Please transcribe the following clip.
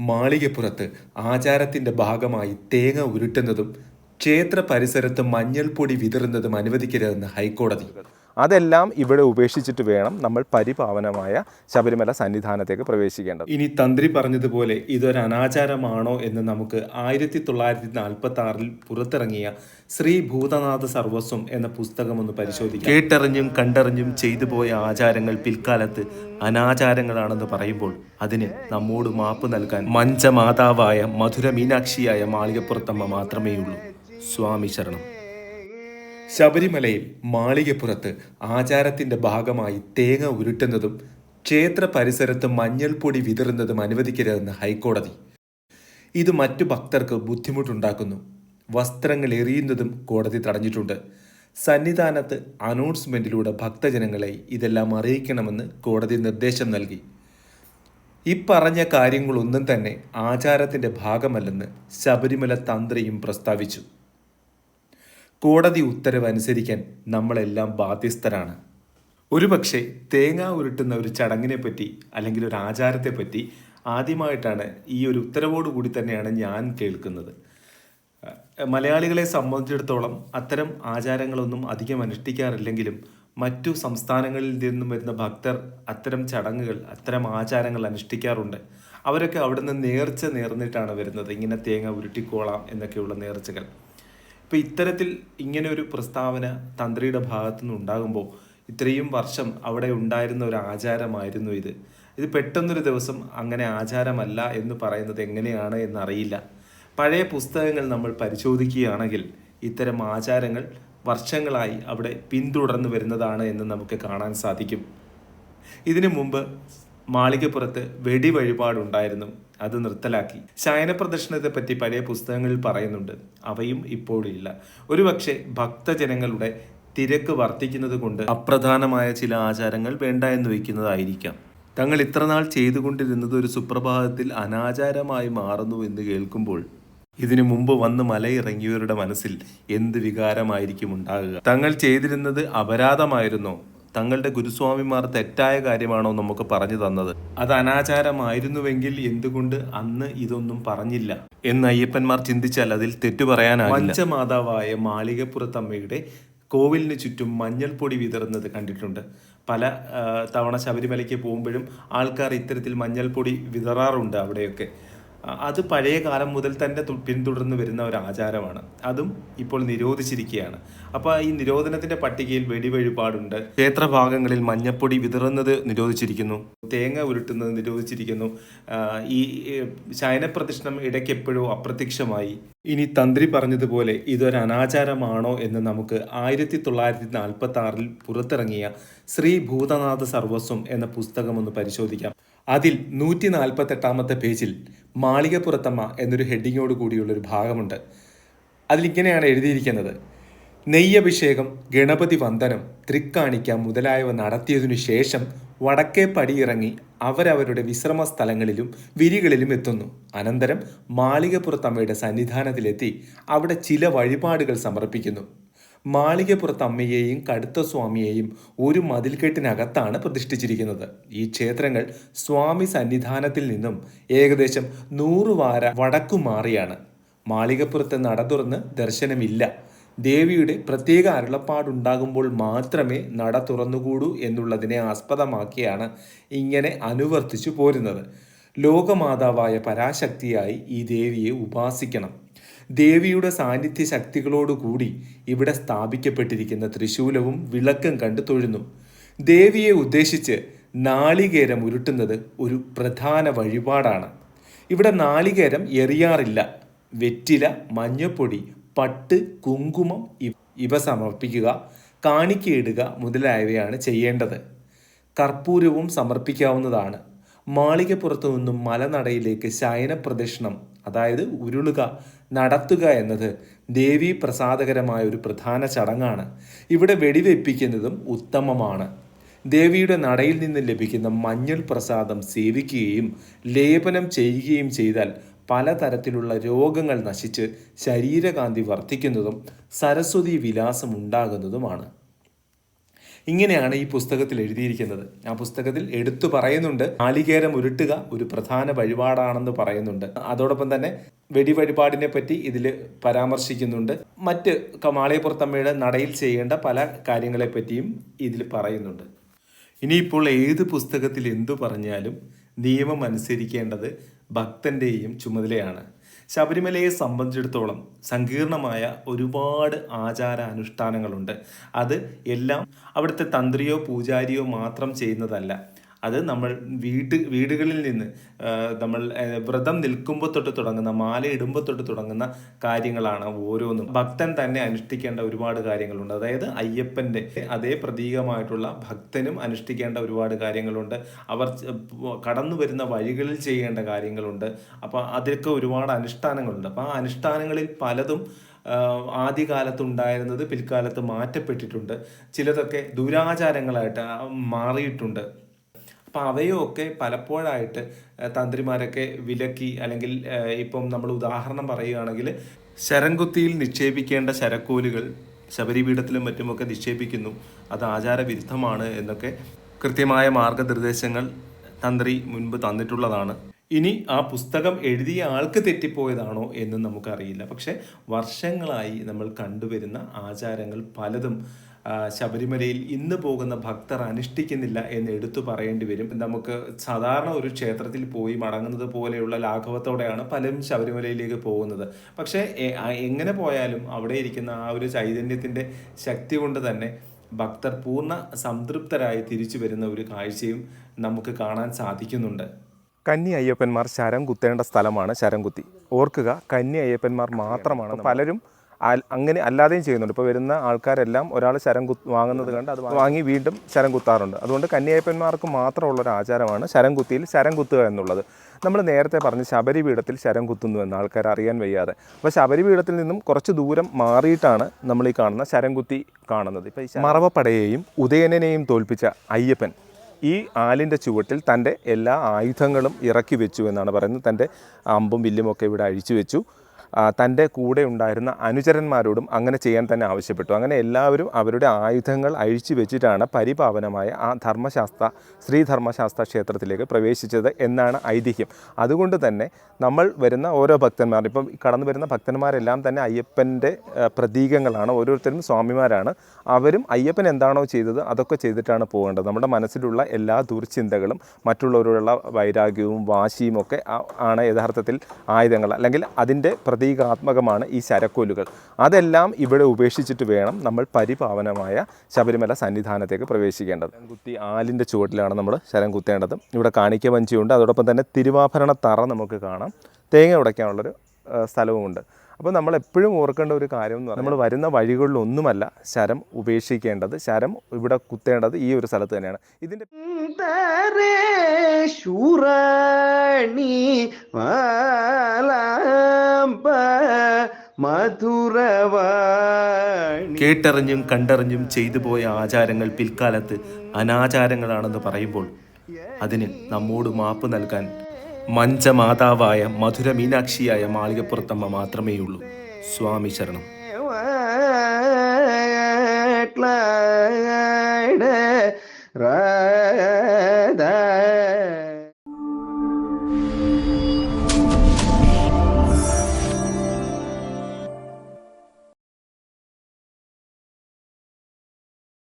മാളികപ്പുറത്ത് ആചാരത്തിന്റെ ഭാഗമായി തേങ്ങ ഉരുട്ടുന്നതും ക്ഷേത്ര പരിസരത്ത് മഞ്ഞൾപ്പൊടി വിതറുന്നതും അനുവദിക്കരുതെന്ന് ഹൈക്കോടതി. അതെല്ലാം ഇവിടെ ഉപേക്ഷിച്ചിട്ട് വേണം നമ്മൾ പരിപാവനമായ ശബരിമല സന്നിധാനത്തേക്ക് പ്രവേശിക്കേണ്ടത്. ഇനി തന്ത്രി പറഞ്ഞതുപോലെ ഇതൊരു അനാചാരമാണോ എന്ന് നമുക്ക് ആയിരത്തി തൊള്ളായിരത്തി നാൽപ്പത്തി ആറിൽ പുറത്തിറങ്ങിയ ശ്രീ ഭൂതനാഥ സർവസ്വം എന്ന പുസ്തകം ഒന്ന് പരിശോധിക്കാം. കേട്ടറിഞ്ഞും കണ്ടറിഞ്ഞും ചെയ്തു പോയ ആചാരങ്ങൾ പിൽക്കാലത്ത് അനാചാരങ്ങളാണെന്ന് പറയുമ്പോൾ അതിന് നമ്മോട് മാപ്പ് നൽകാൻ മഞ്ചമാതാവായ മധുര മീനാക്ഷിയായ മാളികപ്പുറത്തമ്മ മാത്രമേയുള്ളൂ. സ്വാമി ശരണം. ശബരിമലയിൽ മാളികപ്പുറത്ത് ആചാരത്തിന്റെ ഭാഗമായി തേങ്ങ ഉരുട്ടുന്നതും ക്ഷേത്ര പരിസരത്ത് മഞ്ഞൾപ്പൊടി വിതറുന്നതും അനുവദിക്കരുതെന്ന് ഹൈക്കോടതി. ഇത് മറ്റു ഭക്തർക്ക് ബുദ്ധിമുട്ടുണ്ടാക്കുന്നു. വസ്ത്രങ്ങൾ എറിയുന്നതും കോടതി തടഞ്ഞിട്ടുണ്ട്. സന്നിധാനത്ത് അനൗൺസ്മെന്റിലൂടെ ഭക്തജനങ്ങളെ ഇതെല്ലാം അറിയിക്കണമെന്ന് കോടതി നിർദ്ദേശം നൽകി. ഇപ്പറഞ്ഞ കാര്യങ്ങളൊന്നും തന്നെ ആചാരത്തിന്റെ ഭാഗമല്ലെന്ന് ശബരിമല തന്ത്രിയും പ്രസ്താവിച്ചു. കോടതി ഉത്തരവ് അനുസരിക്കാൻ നമ്മളെല്ലാം ബാധ്യസ്ഥരാണ്. ഒരുപക്ഷെ തേങ്ങ ഉരുട്ടുന്ന ഒരു ചടങ്ങിനെ പറ്റി അല്ലെങ്കിൽ ഒരു ആചാരത്തെ പറ്റി ആദ്യമായിട്ടാണ് ഈ ഒരു ഉത്തരവോട് കൂടി തന്നെയാണ് ഞാൻ കേൾക്കുന്നത്. മലയാളികളെ സംബന്ധിച്ചിടത്തോളം അത്തരം ആചാരങ്ങളൊന്നും അധികം അനുഷ്ഠിക്കാറില്ലെങ്കിലും മറ്റു സംസ്ഥാനങ്ങളിൽ നിന്നും വരുന്ന ഭക്തർ അത്തരം ചടങ്ങുകൾ അത്തരം ആചാരങ്ങൾ അനുഷ്ഠിക്കാറുണ്ട്. അവരൊക്കെ അവിടുന്ന് നേർച്ച നേർന്നിട്ടാണ് വരുന്നത്. ഇങ്ങനെ തേങ്ങ ഉരുട്ടിക്കോളാം എന്നൊക്കെയുള്ള നേർച്ചകൾ. ഇപ്പം ഇത്തരത്തിൽ ഇങ്ങനെ ഒരു പ്രസ്താവന തന്ത്രിയുടെ ഭാഗത്തു നിന്ന് ഉണ്ടാകുമ്പോൾ ഇത്രയും വർഷം അവിടെ ഉണ്ടായിരുന്ന ഒരു ആചാരമായിരുന്നു ഇത്. ഇത് പെട്ടെന്നൊരു ദിവസം അങ്ങനെ ആചാരമല്ല എന്ന് പറയുന്നത് എങ്ങനെയാണ് എന്നറിയില്ല. പഴയ പുസ്തകങ്ങൾ നമ്മൾ പരിശോധിക്കുകയാണെങ്കിൽ ഇത്തരം ആചാരങ്ങൾ വർഷങ്ങളായി അവിടെ പിന്തുടർന്നു വരുന്നതാണ് എന്ന് നമുക്ക് കാണാൻ സാധിക്കും. ഇതിനു മുമ്പ് മാളികപ്പുറത്ത് വെടി വഴിപാടുണ്ടായിരുന്നു. അത് നിർത്തലാക്കി. ശയന പ്രദർശനത്തെ പറ്റി പഴയ പുസ്തകങ്ങളിൽ പറയുന്നുണ്ട്. അവയും ഇപ്പോഴില്ല ഒരുപക്ഷെ ഭക്തജനങ്ങളുടെ തിരക്ക് വർദ്ധിക്കുന്നത് കൊണ്ട് അപ്രധാനമായ ചില ആചാരങ്ങൾ വേണ്ട എന്ന് വയ്ക്കുന്നതായിരിക്കാം. തങ്ങൾ ഇത്രനാൾ ചെയ്തുകൊണ്ടിരുന്നത് ഒരു സുപ്രഭാതത്തിൽ അനാചാരമായി മാറുന്നു എന്ന് കേൾക്കുമ്പോൾ ഇതിനു മുമ്പ് വന്ന് മലയിറങ്ങിയവരുടെ മനസ്സിൽ എന്ത് വികാരമായിരിക്കും ഉണ്ടാകുക? തങ്ങൾ ചെയ്തിരുന്നത് അപരാധമായിരുന്നോ? തങ്ങളുടെ ഗുരുസ്വാമിമാർ തെറ്റായ കാര്യമാണോ നമുക്ക് പറഞ്ഞു തന്നത്? അത് അനാചാരമായിരുന്നുവെങ്കിൽ എന്തുകൊണ്ട് അന്ന് ഇതൊന്നും പറഞ്ഞില്ല? എന്ന് അയ്യപ്പന്മാർ ചിന്തിച്ചാൽ അതിൽ തെറ്റു പറയാനാകില്ല. പഞ്ചമാതാവായ മാളികപ്പുറത്തമ്മയുടെ കോവിലിന് ചുറ്റും മഞ്ഞൾപ്പൊടി വിതറുന്നത് കണ്ടിട്ടുണ്ട്. പല തവണ ശബരിമലയ്ക്ക് പോകുമ്പോഴും ആൾക്കാർ ഇത്തരത്തിൽ മഞ്ഞൾപ്പൊടി വിതറാറുണ്ട് അവിടെയൊക്കെ. അത് പഴയ കാലം മുതൽ തന്നെ പിന്തുടർന്ന് വരുന്ന ഒരു ആചാരമാണ്. അതും ഇപ്പോൾ നിരോധിച്ചിരിക്കുകയാണ്. അപ്പോൾ ഈ നിരോധനത്തിന്റെ പട്ടികയിൽ വെടിവഴിപാടുണ്ട്. ക്ഷേത്രഭാഗങ്ങളിൽ മഞ്ഞപ്പൊടി വിതറുന്നത് നിരോധിച്ചിരിക്കുന്നു. തേങ്ങ ഉരുട്ടുന്നത് നിരോധിച്ചിരിക്കുന്നു. ഈ ശയനപ്രദക്ഷിണം ഇടയ്ക്ക് എപ്പോഴും അപ്രത്യക്ഷമായി. ഇനി തന്ത്രി പറഞ്ഞതുപോലെ ഇതൊരു അനാചാരമാണോ എന്ന് നമുക്ക് ആയിരത്തി തൊള്ളായിരത്തി നാൽപ്പത്തി ആറിൽ പുറത്തിറങ്ങിയ ശ്രീ ഭൂതനാഥ സർവസ്വം എന്ന പുസ്തകം ഒന്ന് പരിശോധിക്കാം. അതിൽ നൂറ്റി നാൽപ്പത്തെട്ടാമത്തെ പേജിൽ മാളികപ്പുറത്തമ്മ എന്നൊരു ഹെഡിങ്ങോട് കൂടിയുള്ള ഒരു ഭാഗമുണ്ട്. അതിലിങ്ങനെയാണ് എഴുതിയിരിക്കുന്നത്. നെയ്യഭിഷേകം ഗണപതി വന്ദനം തൃക്കാണിക്ക മുതലായവ നടത്തിയതിനു ശേഷം വടക്കേ പടിയിറങ്ങി അവരവരുടെ വിശ്രമ സ്ഥലങ്ങളിലും വിരികളിലും എത്തുന്നു. അനന്തരം മാളികപ്പുറത്തമ്മയുടെ സന്നിധാനത്തിലെത്തി അവിടെ ചില വഴിപാടുകൾ സമർപ്പിക്കുന്നു. മാളികപ്പുറത്തമ്മയെയും കടുത്ത സ്വാമിയെയും ഒരു മതിൽക്കെട്ടിനകത്താണ് പ്രതിഷ്ഠിച്ചിരിക്കുന്നത്. ഈ ക്ഷേത്രങ്ങൾ സ്വാമി സന്നിധാനത്തിൽ നിന്നും ഏകദേശം നൂറ് വാര വടക്കു മാറിയാണ്. മാളികപ്പുറത്ത് നട തുറന്ന് ദർശനമില്ല. ദേവിയുടെ പ്രത്യേക അരുളപ്പാടുണ്ടാകുമ്പോൾ മാത്രമേ നട തുറന്നുകൂടൂ എന്നുള്ളതിനെ ആസ്പദമാക്കിയാണ് ഇങ്ങനെ അനുവർത്തിച്ചു പോരുന്നത്. ലോകമാതാവായ പരാശക്തിയായി ഈ ദേവിയെ ഉപാസിക്കണം. ദേവിയുടെ സാന്നിധ്യ ശക്തികളോടുകൂടി ഇവിടെ സ്ഥാപിക്കപ്പെട്ടിരിക്കുന്ന ത്രിശൂലവും വിളക്കും കണ്ട് തൊഴുന്നു. ദേവിയെ ഉദ്ദേശിച്ച് നാളികേരം ഉരുട്ടുന്നത് ഒരു പ്രധാന വഴിപാടാണ്. ഇവിടെ നാളികേരം എറിയാറില്ല. വെറ്റില മഞ്ഞപ്പൊടി പട്ട് കുങ്കുമം ഇവ- സമർപ്പിക്കുക കാണിക്കയിടുക മുതലായവയാണ് ചെയ്യേണ്ടത്. കർപ്പൂരവും സമർപ്പിക്കാവുന്നതാണ്. മാളികപ്പുറത്തു നിന്നും മലനടയിലേക്ക് ശയന പ്രദക്ഷിണം അതായത് ഉരുളുക നടത്തുക എന്നത് ദേവീ പ്രസാദകരമായ ഒരു പ്രധാന ചടങ്ങാണ്. ഇവിടെ വെടിവെപ്പിക്കുന്നതും ഉത്തമമാണ്. ദേവിയുടെ നടയിൽ നിന്ന് ലഭിക്കുന്ന മഞ്ഞൾ പ്രസാദം സേവിക്കുകയും ലേപനം ചെയ്യുകയും ചെയ്താൽ പലതരത്തിലുള്ള രോഗങ്ങൾ നശിച്ച് ശരീരകാന്തി വർദ്ധിക്കുന്നതും സരസ്വതി വിലാസം ഉണ്ടാകുന്നതുമാണ്. ഇങ്ങനെയാണ് ഈ പുസ്തകത്തിൽ എഴുതിയിരിക്കുന്നത്. ആ പുസ്തകത്തിൽ എടുത്തു പറയുന്നുണ്ട്. നാളികേരം ഉരുട്ടുക ഒരു പ്രധാന വഴിപാടാണെന്ന് പറയുന്നുണ്ട്. അതോടൊപ്പം തന്നെ വെടിവഴിപാടിനെ പറ്റി ഇതിൽ പരാമർശിക്കുന്നുണ്ട്. മറ്റ് കമാളിയപ്പുറത്തമ്മയുടെ നടയിൽ ചെയ്യേണ്ട പല കാര്യങ്ങളെ പറ്റിയും ഇതിൽ പറയുന്നുണ്ട്. ഇനിയിപ്പോൾ ഏത് പുസ്തകത്തിൽ എന്തു പറഞ്ഞാലും നിയമം അനുസരിക്കേണ്ടത് ഭക്തന്റെയും ചുമതലയാണ്. ശബരിമലയെ സംബന്ധിച്ചിടത്തോളം സങ്കീർണമായ ഒരുപാട് ആചാരാനുഷ്ഠാനങ്ങളുണ്ട്. അത് എല്ലാം അവിടുത്തെ തന്ത്രിയോ പൂജാരിയോ മാത്രം ചെയ്യുന്നതല്ല. അത് നമ്മൾ വീട് വീടുകളിൽ നിന്ന് നമ്മൾ വ്രതം നിൽക്കുമ്പോൾ തൊട്ട് തുടങ്ങുന്ന മാല ഇടുമ്പോൾ തൊട്ട് തുടങ്ങുന്ന കാര്യങ്ങളാണ് ഓരോന്നും. ഭക്തൻ തന്നെ അനുഷ്ഠിക്കേണ്ട ഒരുപാട് കാര്യങ്ങളുണ്ട്. അതായത് അയ്യപ്പന്റെ അതേ പ്രതീകമായിട്ടുള്ള ഭക്തനും അനുഷ്ഠിക്കേണ്ട ഒരുപാട് കാര്യങ്ങളുണ്ട്. അവർ കടന്നു വരുന്ന വഴികളിൽ ചെയ്യേണ്ട കാര്യങ്ങളുണ്ട്. അപ്പോൾ അതിലൊക്കെ ഒരുപാട് അനുഷ്ഠാനങ്ങളുണ്ട്. അപ്പോൾ ആ അനുഷ്ഠാനങ്ങളിൽ പലതും ആഹ് ആദ്യകാലത്ത് ഉണ്ടായിരുന്നത് പിൽക്കാലത്ത് മാറ്റപ്പെട്ടിട്ടുണ്ട്. ചിലതൊക്കെ ദുരാചാരങ്ങളായിട്ട് മാറിയിട്ടുണ്ട്. അപ്പം അവയൊക്കെ പലപ്പോഴായിട്ട് തന്ത്രിമാരൊക്കെ വിലക്കി അല്ലെങ്കിൽ ഇപ്പം നമ്മൾ ഉദാഹരണം പറയുകയാണെങ്കിൽ ശരംകുത്തിയിൽ നിക്ഷേപിക്കേണ്ട ശരക്കോലുകൾ ശബരിപീഠത്തിലും മറ്റുമൊക്കെ നിക്ഷേപിക്കുന്നു. അത് ആചാരവിരുദ്ധമാണ് എന്നൊക്കെ കൃത്യമായ മാർഗനിർദ്ദേശങ്ങൾ തന്ത്രി മുൻപ് തന്നിട്ടുള്ളതാണ്. ഇനി ആ പുസ്തകം എഴുതിയ ആൾക്ക് തെറ്റിപ്പോയതാണോ എന്ന് നമുക്കറിയില്ല. പക്ഷെ വർഷങ്ങളായി നമ്മൾ കണ്ടുവരുന്ന ആചാരങ്ങൾ പലതും ശബരിമലയിൽ ഇന്ന് പോകുന്ന ഭക്തർ അനുഷ്ഠിക്കുന്നില്ല എന്ന് എടുത്തു പറയേണ്ടി വരും. നമുക്ക് സാധാരണ ഒരു ക്ഷേത്രത്തിൽ പോയി മടങ്ങുന്നത് പോലെയുള്ള ലാഘവത്തോടെയാണ് പലരും ശബരിമലയിലേക്ക് പോകുന്നത്. പക്ഷേ എങ്ങനെ പോയാലും അവിടെ ഇരിക്കുന്ന ആ ഒരു ചൈതന്യത്തിന്റെ ശക്തി കൊണ്ട് തന്നെ ഭക്തർ പൂർണ സംതൃപ്തരായി തിരിച്ചു വരുന്ന ഒരു കാഴ്ചയും നമുക്ക് കാണാൻ സാധിക്കുന്നുണ്ട്. കന്നി അയ്യപ്പന്മാർ ശരം കുത്തേണ്ട സ്ഥലമാണ് ശരം കുത്തി. ഓർക്കുക കന്നി അയ്യപ്പന്മാർ മാത്രമാണ്. പലരും അങ്ങനെ അല്ലാതെയും ചെയ്യുന്നുണ്ട്. ഇപ്പോൾ വരുന്ന ആൾക്കാരെല്ലാം ഒരാൾ ശരം കുത്ത് വാങ്ങുന്നത് കണ്ട് അത് വാങ്ങി വീണ്ടും ശരം കുത്താറുണ്ട്. അതുകൊണ്ട് കന്യായപ്പന്മാർക്ക് മാത്രമുള്ള ഒരു ആചാരമാണ് ശരം കുത്തിയിൽ ശരം കുത്തുക എന്നുള്ളത്. നമ്മൾ നേരത്തെ പറഞ്ഞ് ശബരിപീഠത്തിൽ ശരം കുത്തുന്നു എന്ന് ആൾക്കാർ അറിയാൻ വയ്യാതെ. അപ്പോൾ ശബരിപീഠത്തിൽ നിന്നും കുറച്ച് ദൂരം മാറിയിട്ടാണ് നമ്മൾ ഈ കാണുന്ന ശരം കുത്തി കാണുന്നത്. ഇപ്പോൾ ഈ മറവപ്പടയെയും ഉദയനെയും തോൽപ്പിച്ച അയ്യപ്പൻ ഈ ആലിന്റെ ചുവട്ടിൽ തന്റെ എല്ലാ ആയുധങ്ങളും ഇറക്കി വെച്ചു എന്നാണ് പറയുന്നത്. തന്റെ അമ്പും വില്ലുമൊക്കെ ഇവിടെ അഴിച്ചു വെച്ചു. തന്റെ കൂടെ ഉണ്ടായിരുന്ന അനുചരന്മാരോടും അങ്ങനെ ചെയ്യാൻ തന്നെ ആവശ്യപ്പെട്ടു. അങ്ങനെ എല്ലാവരും അവരുടെ ആയുധങ്ങൾ അഴിച്ചു വെച്ചിട്ടാണ് പരിപാവനമായ ആ ധർമ്മശാസ്ത്ര ശ്രീ ധർമ്മശാസ്ത്ര ക്ഷേത്രത്തിലേക്ക് പ്രവേശിച്ചത് എന്നാണ് ഐതിഹ്യം. അതുകൊണ്ട് തന്നെ നമ്മൾ വരുന്ന ഓരോ ഭക്തന്മാർ ഇപ്പം കടന്നു വരുന്ന ഭക്തന്മാരെല്ലാം തന്നെ അയ്യപ്പന്റെ പ്രതീകങ്ങളാണ്. ഓരോരുത്തരും സ്വാമിമാരാണ്. അവരും അയ്യപ്പൻ എന്താണോ ചെയ്തത് അതൊക്കെ ചെയ്തിട്ടാണ് പോകേണ്ടത്. നമ്മുടെ മനസ്സിലുള്ള എല്ലാ ദുർചിന്തകളും മറ്റുള്ളവരോടുള്ള വൈരാഗ്യവും വാശിയും ഒക്കെ ആണ് യഥാർത്ഥത്തിൽ ആയുധങ്ങൾ. അല്ലെങ്കിൽ അതിന്റെ പ്രതീകാത്മകമാണ് ഈ ശരക്കോലുകൾ. അതെല്ലാം ഇവിടെ ഉപേക്ഷിച്ചിട്ട് വേണം നമ്മൾ പരിപാവനമായ ശബരിമല സന്നിധാനത്തേക്ക് പ്രവേശിക്കേണ്ടത്. കുത്തി ആലിന്റെ ചുവട്ടിലാണ് നമ്മൾ ശരം കുത്തേണ്ടത്. ഇവിടെ കാണിക്ക വഞ്ചിയുണ്ട്. അതോടൊപ്പം തന്നെ തിരുവാഭരണ തറ നമുക്ക് കാണാം. തേങ്ങ ഉടയ്ക്കാനുള്ളൊരു സ്ഥലവുമുണ്ട്. അപ്പോൾ നമ്മൾ എപ്പോഴും ഓർക്കേണ്ട ഒരു കാര്യം എന്ന് പറഞ്ഞാൽ നമ്മൾ വരുന്ന വഴികളിലൊന്നുമല്ല ശരം ഉപേക്ഷിക്കേണ്ടത്. ശരം ഇവിടെ കുത്തേണ്ടത് ഈ ഒരു സ്ഥലത്ത് തന്നെയാണ്. ഇതിന്റെ ശൂരണി വാലാമ്പ മധുരവാണി കേട്ടറിഞ്ഞും കണ്ടറിഞ്ഞും ചെയ്തു പോയ ആചാരങ്ങൾ പിൽക്കാലത്ത് അനാചാരങ്ങളാണെന്ന് പറയുമ്പോൾ അതിന് നമ്മോട് മാപ്പ് നൽകാൻ മഞ്ചമാതാവായ മധുര മീനാക്ഷിയായ മാളികപ്പുറത്തമ്മ മാത്രമേയുള്ളൂ സ്വാമി ശരണം